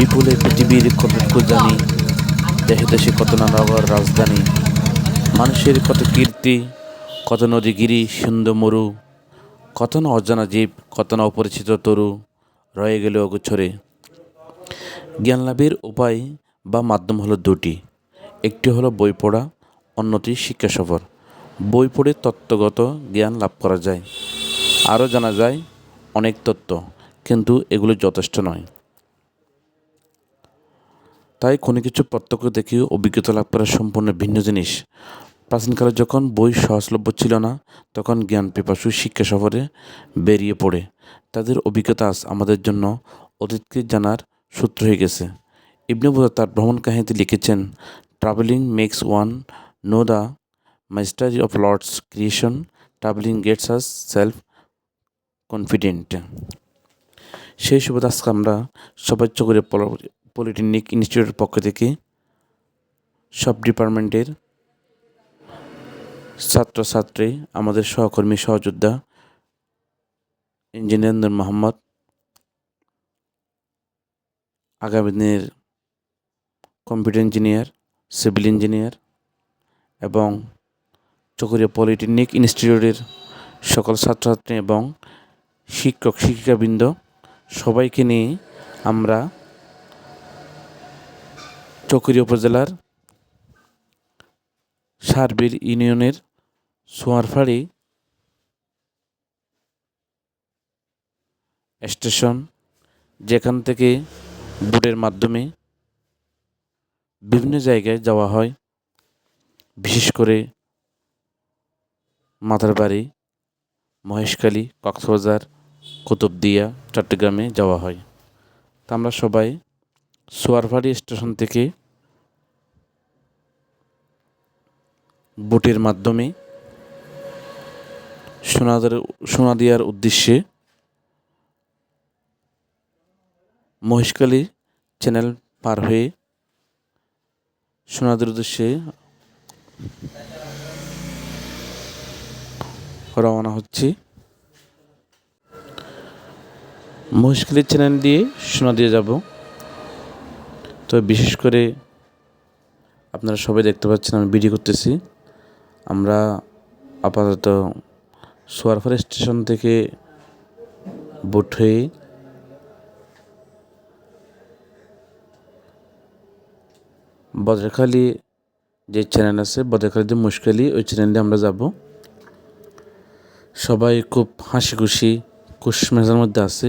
বিপুলে পৃথিবীর কত জানি দেশে দেশে কত নানাগর রাজধানী, মানুষের কত কীর্তি, কত নদীগিরি সুন্দর মরু, কত না অজানা জীব, কত না অপরিচিত তরু, রয়ে গেল অগোছরে। জ্ঞান লাভের উপায় বা মাধ্যম হলো দুটি। একটি হলো বই পড়া, অন্যটি শিক্ষা সফর। বই পড়ে তত্ত্বগত জ্ঞান লাভ করা যায়। আরও জানা যায়, অনেক তত্ত্ব, কিন্তু এগুলো যথেষ্ট নয়। তাই কোনো কিছু প্রত্যক্ষ দেখেও অভিজ্ঞতা লাভ করা সম্পূর্ণ ভিন্ন জিনিস। প্রাচীনকালে যখন বই সহজলভ্য ছিল না, তখন জ্ঞান পিপাসু শিক্ষা সফরে বেরিয়ে পড়ে। তাদের অভিজ্ঞতা আজ আমাদের জন্য অতীতকে জানার সূত্র হয়ে গেছে। ইবনে তার ভ্রমণ কাহিনীতে লিখেছেন travelling makes one know the mystery of Lord's creation travelling gets us self confident সেই সুবাদে আজকে আমরা সবাই চকরে পলিটেকনিক ইনস্টিটিউটের পক্ষ থেকে সব ডিপার্টমেন্টের ছাত্রছাত্রী, আমাদের সহকর্মী, সহযোদ্ধা, ইঞ্জিনিয়ার মোহাম্মদ, আগামী দিনের কম্পিউটার ইঞ্জিনিয়ার, সিভিল ইঞ্জিনিয়ার এবং চকরিয়া পলিটেকনিক ইনস্টিটিউটের সকল ছাত্রছাত্রী এবং শিক্ষক, শিক্ষিকাবৃন্দ সবাইকে নিয়ে আমরা চকরিয়া উপজেলার সার্বির ইউনিয়নের সোয়ারফাড়ি স্টেশন, যেখান থেকে বোটের মাধ্যমে বিভিন্ন জায়গায় যাওয়া হয়, বিশেষ করে মাথারবাড়ি, মহেশখালী, কক্সবাজার, কুতুবদিয়া, চট্টগ্রামে যাওয়া হয়। তা আমরা সবাই সোয়ারফাড়ি স্টেশন থেকে বোটের মাধ্যমে সোনাদের, সোনাদিয়ার উদ্দেশ্যে মহেশখালী চ্যানেল পার হয়ে সোনাদের উদ্দেশ্যে রওনা হচ্ছে। মহেশখালী চ্যানেল দিয়ে সোনা দিয়ে যাব। তো বিশেষ করে আপনারা সবাই দেখতে পাচ্ছেন, আমি ভিডিও করতেছি। আমরা আপাতত সোয়ারফার স্টেশন থেকে বোট হয়ে বদ্রখালি যে চ্যানেল আছে, বদ্রখালিতে মুশকালি, ওই চ্যানেলে আমরা যাব। সবাই খুব হাসি খুশি খুশ মেজার মধ্যে আছে।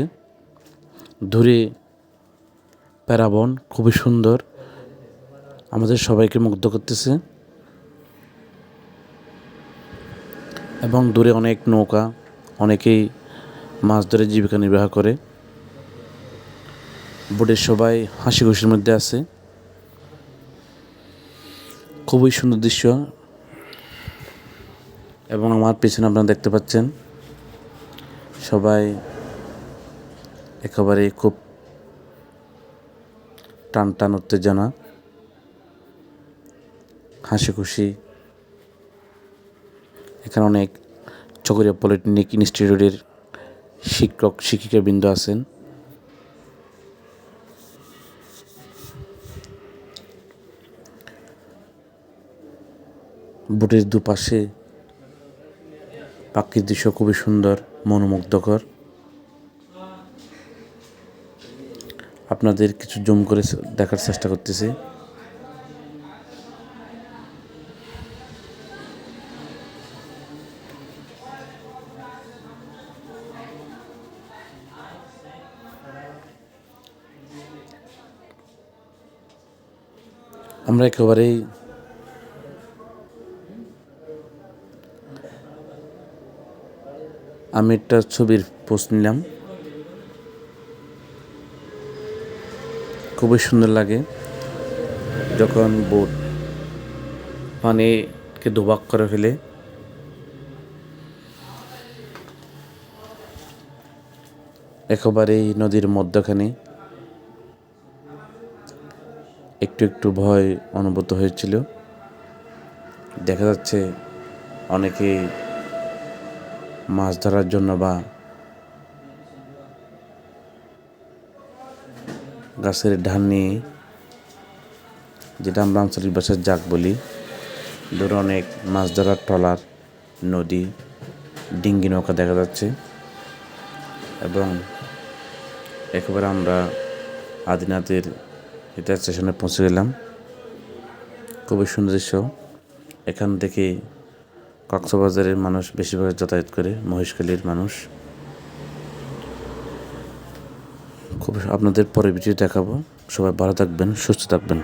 দূরে প্যারাবন, খুবই সুন্দর। আমাদের সবাইকে মুগ্ধ করতেছে। এবং দূরে অনেক নৌকা, অনেকেই মাছ ধরে জীবিকা নির্বাহ করে। বোটের সবাই হাসি খুশির মধ্যে আছে। খুবই সুন্দর দৃশ্য। এবং আমার পেছনে আপনারা দেখতে পাচ্ছেন, সবাই একেবারে খুব টান টান উত্তেজনা, হাসি খুশি এখানে অনেক চকরিয়া পলিটেকনিক ইনস্টিটিউটের শিক্ষক, শিক্ষিকাবৃন্দ আছেন। বোটের দুপাশে পাখির দৃশ্য খুবই সুন্দর, মনোমুগ্ধকর। আপনাদের কিছু জুম করে দেখার চেষ্টা করতেছি। আমরা একেবারেই আমি একটা ছবির পোস্ট নিলাম। খুবই সুন্দর লাগে যখন বোট পানিকে দুবাক করে ফেলে। একেবারেই নদীর মধ্যখানে। একটু একটু ভয় অনুভূত হয়েছিল। দেখা যাচ্ছে অনেকে মাছ ধরার জন্য বা গাছের ধান নিয়ে যেটা আমরা আঞ্চলিক ভাষায় জাগ বলি, দূরে অনেক মাছ ধরার ট্রলার, নদী, ডিঙ্গি নৌকা দেখা যাচ্ছে এবং একেবারে আমরা আদিনাথের এটা স্টেশনে পৌঁছে গেলাম। খুবই সুন্দর দৃশ্য এখান থেকে কক্সবাজারের মানুষ বেশিরভাগ যাতায়াত করে, মহেশখালীর মানুষ। খুব, আপনাদের পরে ভিডিও দেখাবো। সবাই ভালো থাকবেন, সুস্থ থাকবেন।